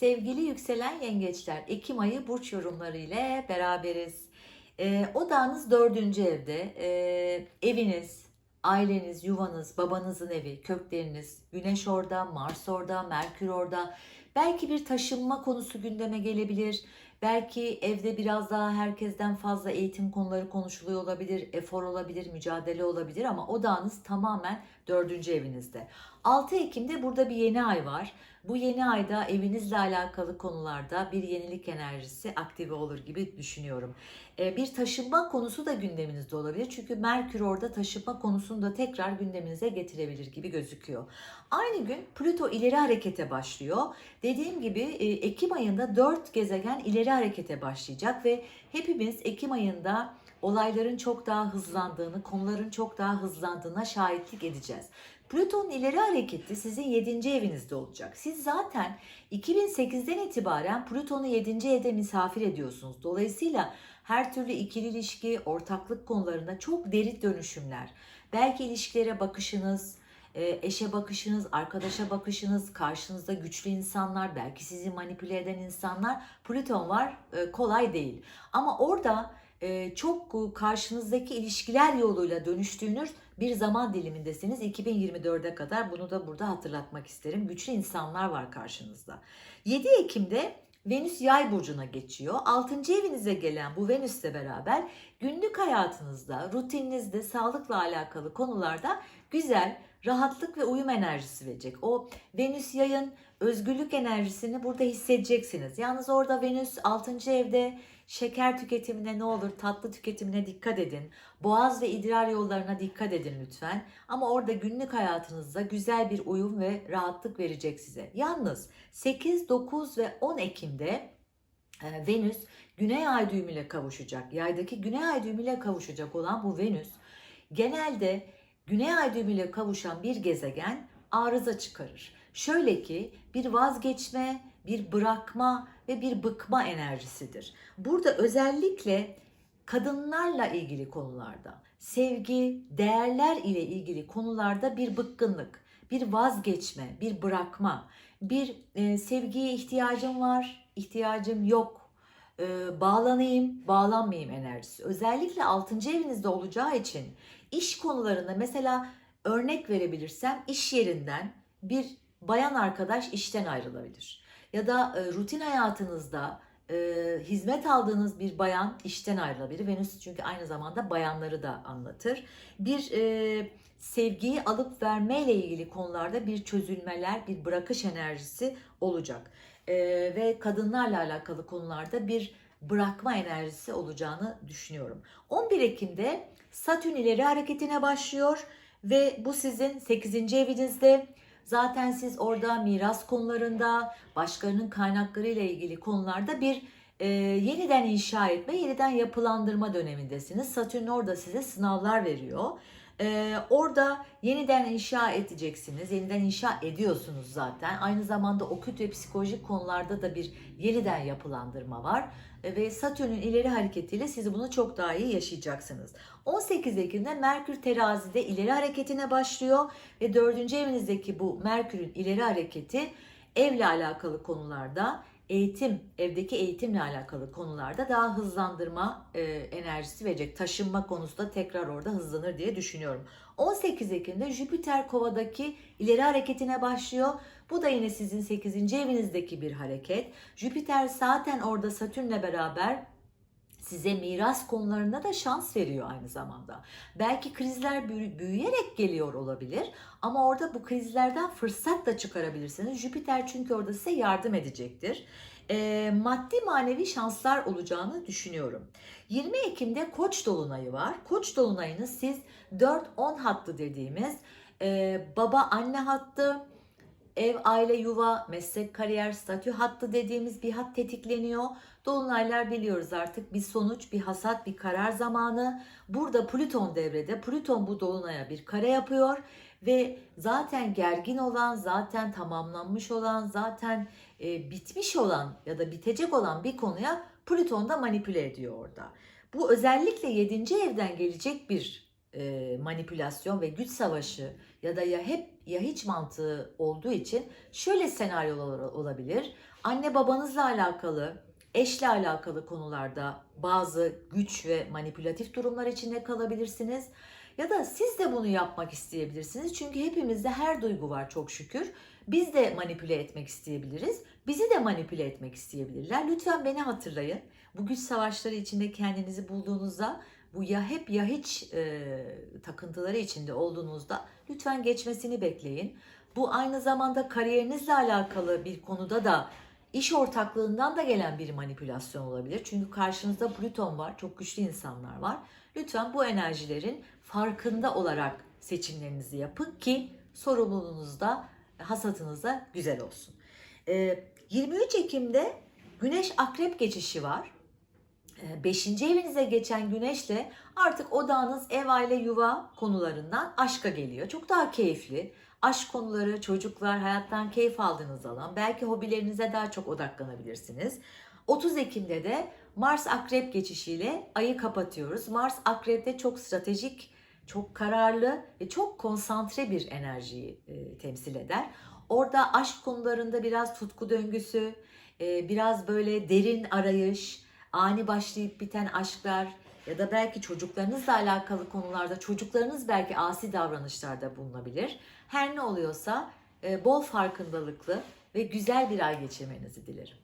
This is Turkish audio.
Sevgili yükselen yengeçler, Ekim ayı burç yorumları ile beraberiz. Ee, odağınız dördüncü evde. Ee, eviniz, aileniz, yuvanız, babanızın evi, kökleriniz, güneş orada, Mars orada, Merkür orada. Belki bir taşınma konusu gündeme gelebilir. Belki evde biraz daha herkesten fazla eğitim konuları konuşuluyor olabilir, efor olabilir, mücadele olabilir ama odağınız tamamen dördüncü evinizde. 6 Ekim'de burada bir yeni ay var. Bu yeni ayda evinizle alakalı konularda bir yenilik enerjisi aktive olur gibi düşünüyorum. Ee, Bir taşınma konusu da gündeminizde olabilir. Çünkü Merkür orada taşınma konusunu da tekrar gündeminize getirebilir gibi gözüküyor. Aynı gün Plüto ileri harekete başlıyor. Dediğim gibi e, Ekim ayında 4 gezegen ileri harekete başlayacak ve hepimiz Ekim ayında olayların çok daha hızlandığını, konuların çok daha hızlandığına şahitlik edeceğiz. Plüton'un ileri hareketi sizin 7. evinizde olacak. Siz zaten 2008'den itibaren Plüton'u 7. evde misafir ediyorsunuz. Dolayısıyla her türlü ikili ilişki, ortaklık konularında çok derin dönüşümler. Belki ilişkilere bakışınız, eşe bakışınız, arkadaşa bakışınız, karşınızda güçlü insanlar, belki sizi manipüle eden insanlar, Plüton var, e, kolay değil. Ama orada e, çok karşınızdaki ilişkiler yoluyla dönüştüğünüz bir zaman dilimindesiniz 2024'e kadar. Bunu da burada hatırlatmak isterim. Güçlü insanlar var karşınızda. 7 Ekim'de Venüs yay burcuna geçiyor. 6. evinize gelen bu Venüs'le beraber günlük hayatınızda, rutininizde, sağlıkla alakalı konularda güzel, rahatlık ve uyum enerjisi verecek. O Venüs yayın özgürlük enerjisini burada hissedeceksiniz. Yalnız orada Venüs 6. evde şeker tüketimine ne olur tatlı tüketimine dikkat edin. Boğaz ve idrar yollarına dikkat edin lütfen. Ama orada günlük hayatınızda güzel bir uyum ve rahatlık verecek size. Yalnız 8, 9 ve 10 Ekim'de e, Venüs Güney Ay düğümüyle kavuşacak. Yaydaki Güney Ay düğümüyle kavuşacak olan bu Venüs genelde Güney Ay düğümüyle kavuşan bir gezegen arıza çıkarır. Şöyle ki bir vazgeçme, bir bırakma ve bir bıkma enerjisidir. Burada özellikle kadınlarla ilgili konularda, sevgi, değerler ile ilgili konularda bir bıkkınlık, bir vazgeçme, bir bırakma, bir e, sevgiye ihtiyacım var, ihtiyacım yok, e, bağlanayım, bağlanmayayım enerjisi. Özellikle 6. evinizde olacağı için iş konularında mesela örnek verebilirsem iş yerinden bir bayan arkadaş işten ayrılabilir. Ya da e, rutin hayatınızda e, hizmet aldığınız bir bayan işten ayrılabilir. Venüs çünkü aynı zamanda bayanları da anlatır. Bir e, sevgiyi alıp verme ile ilgili konularda bir çözülmeler, bir bırakış enerjisi olacak. E, ve kadınlarla alakalı konularda bir bırakma enerjisi olacağını düşünüyorum. 11 Ekim'de Satürn ileri hareketine başlıyor ve bu sizin 8. evinizde. Zaten siz orada miras konularında, başkalarının kaynakları ile ilgili konularda bir e, yeniden inşa etme, yeniden yapılandırma dönemindesiniz. Satürn orada size sınavlar veriyor. E, orada yeniden inşa edeceksiniz, yeniden inşa ediyorsunuz zaten. Aynı zamanda okült ve psikolojik konularda da bir yeniden yapılandırma var. E, ve Satürn'ün ileri hareketiyle siz bunu çok daha iyi yaşayacaksınız. 18 Ekim'de Merkür terazide ileri hareketine başlıyor ve 4. evinizdeki bu Merkür'ün ileri hareketi evle alakalı konularda eğitim, evdeki eğitimle alakalı konularda daha hızlandırma e, enerjisi verecek. Taşınma konusu da tekrar orada hızlanır diye düşünüyorum. 18 Ekim'de Jüpiter kovadaki ileri hareketine başlıyor. Bu da yine sizin 8. evinizdeki bir hareket. Jüpiter zaten orada Satürn'le beraber size miras konularında da şans veriyor aynı zamanda. Belki krizler büyü- büyüyerek geliyor olabilir ama orada bu krizlerden fırsat da çıkarabilirsiniz. Jüpiter çünkü orada size yardım edecektir. Eee, maddi manevi şanslar olacağını düşünüyorum. 20 Ekim'de Koç dolunayı var. Koç dolunayını siz 4-10 hattı dediğimiz eee, baba anne hattı, ev, aile, yuva, meslek, kariyer, statü hattı dediğimiz bir hat tetikleniyor. Dolunaylar biliyoruz artık bir sonuç, bir hasat, bir karar zamanı. Burada Plüton devrede. Plüton bu dolunaya bir kare yapıyor ve zaten gergin olan, zaten tamamlanmış olan, zaten e, bitmiş olan ya da bitecek olan bir konuya Plüton da manipüle ediyor orada. Bu özellikle 7. evden gelecek bir e, manipülasyon ve güç savaşı ya da ya hep ya hiç mantığı olduğu için şöyle senaryolar olabilir. Anne babanızla alakalı, eşle alakalı konularda bazı güç ve manipülatif durumlar içinde kalabilirsiniz. Ya da siz de bunu yapmak isteyebilirsiniz. Çünkü hepimizde her duygu var çok şükür. Biz de manipüle etmek isteyebiliriz. Bizi de manipüle etmek isteyebilirler. Lütfen beni hatırlayın. Bu güç savaşları içinde kendinizi bulduğunuzda bu ya hep ya hiç e, takıntıları içinde olduğunuzda lütfen geçmesini bekleyin. Bu aynı zamanda kariyerinizle alakalı bir konuda da iş ortaklığından da gelen bir manipülasyon olabilir. Çünkü karşınızda Plüton var, çok güçlü insanlar var. Lütfen bu enerjilerin farkında olarak seçimlerinizi yapın ki sorumluluğunuzda, hasatınızda güzel olsun. Ee, 23 Ekim'de Güneş Akrep geçişi var. 5. evinize geçen güneşle artık odağınız ev, aile, yuva konularından aşka geliyor. Çok daha keyifli. Aşk konuları, çocuklar, hayattan keyif aldığınız alan. Belki hobilerinize daha çok odaklanabilirsiniz. 30 Ekim'de de Mars Akrep geçişiyle ayı kapatıyoruz. Mars Akrep'te çok stratejik, çok kararlı ve çok konsantre bir enerjiyi e, temsil eder. Orada aşk konularında biraz tutku döngüsü, e, biraz böyle derin arayış, ani başlayıp biten aşklar ya da belki çocuklarınızla alakalı konularda çocuklarınız belki asi davranışlarda bulunabilir. Her ne oluyorsa e, bol farkındalıklı ve güzel bir ay geçirmenizi dilerim.